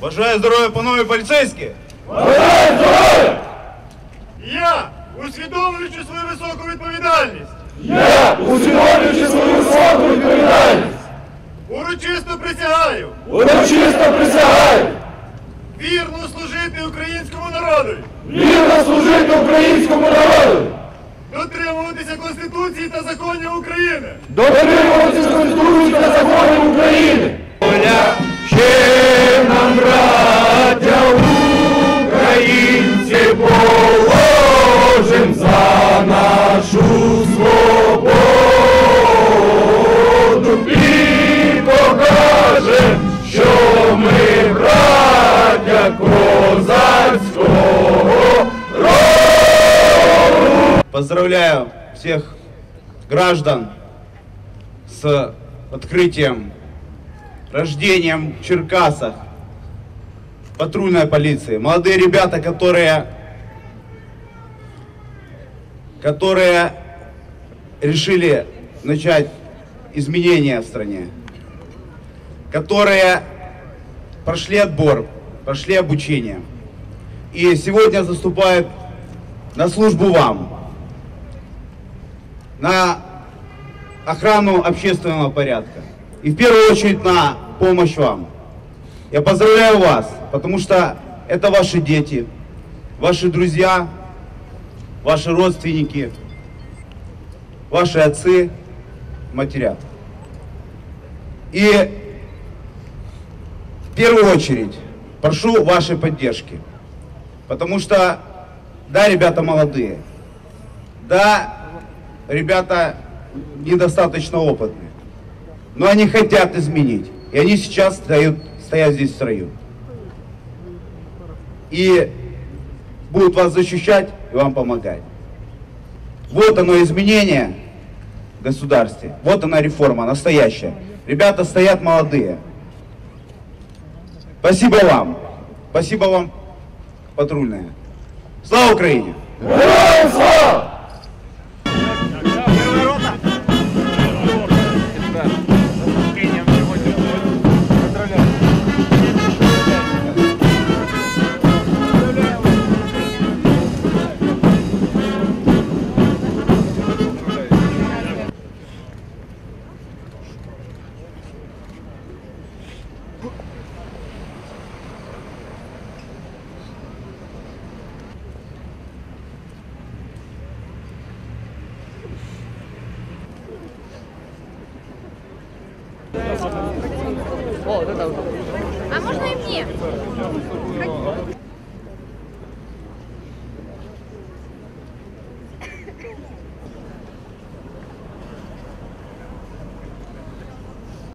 Бажаю здоров'я, панове поліцейські! Бажаю здоров'я! Я, усвідомлюючи свою високу відповідальність, Я, усвідомлюючи свою високу відповідальність, урочисто присягаю! Урочисто присягаю! Вірно служити українському народу, вірно служити українському народу, дотримуватися Конституції та законів України, дотримуватися Конституції та законів України. Поздравляю всех граждан с открытием, рождением в Черкасах. Патрульной полиции. Молодые ребята, которые, которые решили начать изменения в стране, которые прошли отбор, прошли обучение. И сегодня заступают на службу вам, на охрану общественного порядка и в первую очередь на помощь вам. Я поздравляю вас, потому что это ваши дети, ваши друзья, ваши родственники, ваши отцы, матеря. И в первую очередь прошу вашей поддержки, потому что, да, ребята молодые, да, ребята недостаточно опытные, но они хотят изменить, и они сейчас стоят, стоят здесь в строю. И будут вас защищать и вам помогать. Вот оно изменение в государстве, вот она реформа настоящая. Ребята стоят молодые. Спасибо вам. Спасибо вам, патрульная. Слава Украине! Слава! О, вот это уже. А можно и мне?